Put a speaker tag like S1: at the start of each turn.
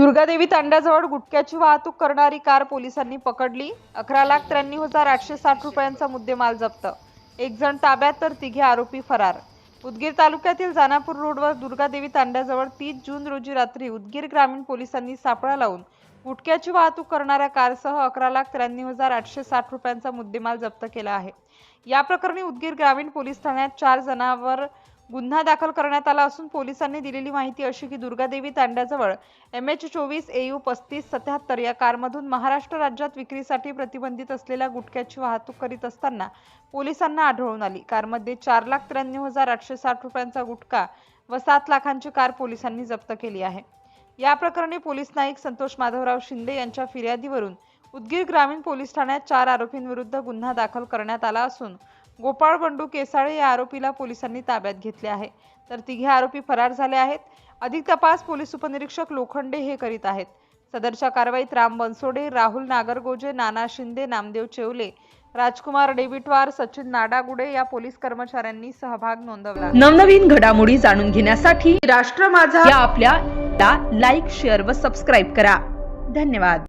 S1: दुर्गादेवी तांड्याजवळ गुटख्याची वाहतूक करणारी कार पोलिसांनी पकडली. अकरा लाख त्र्याण्णव हजार आठशे साठ रुपयांचा मुद्देमाल जप्त. एक जण ताब्यात तर तिघे आरोपी फरार. उदगीर तालुक्यातील जानापूर रोडवर दुर्गादेवी तांड्याजवळ तीस जून रोजी रात्री उदगीर ग्रामीण पोलिसांनी सापळा लावून गुटख्याची वाहतूक करणाऱ्या कारसह अकरा लाख त्र्याण्णव हजार आठशे साठ रुपयांचा मुद्देमाल जप्त केला आहे. या प्रकरणी उदगीर ग्रामीण पोलीस ठाण्यात चार जणांवर गुन्हा दाखल करण्यात आला असून पोलिसांनी दिलेली माहिती अशी की दुर्गादेवी तांड्याजवळ एम एच चोवीस ए पस्तीस सत्याहत्तर या कारमधून महाराष्ट्र राज्यात विक्रीसाठी प्रतिबंधित असलेल्या गुटख्याची वाहतूक करीत असताना पोलिसांना आढळून आली. कारमध्ये चार लाख त्र्याण्णव हजार आठशे साठ रुपयांचा गुटखा व सात लाखांची कार पोलिसांनी जप्त केली आहे. या प्रकरणी पोलीस नाईक संतोष माधवराव शिंदे यांच्या फिर्यादीवरून उदगीर ग्रामीण पोलीस ठाण्यात चार आरोपींविरुद्ध गुन्हा दाखल करण्यात आला असून गोपाळ बंडू केसाळे या आरोपीला पोलिसांनी ताब्यात घेतले आहे. तर तिघे आरोपी फरार झाले आहेत. अधिक तपास पोलीस उपनिरीक्षक लोखंडे हे करीत आहेत. सदरच्या कारवाईत राम बनसोडे राहुल नागरगोजे नाना शिंदे नामदेव चेवले राजकुमार डेविटवार सचिन नाडागुडे या पोलीस कर्मचाऱ्यांनी सहभाग नोंदवला.
S2: नवनवीन घडामोडी जाणून घेण्यासाठी राष्ट्र माझा या आपल्या लाईक शेअर व सबस्क्राईब करा. धन्यवाद.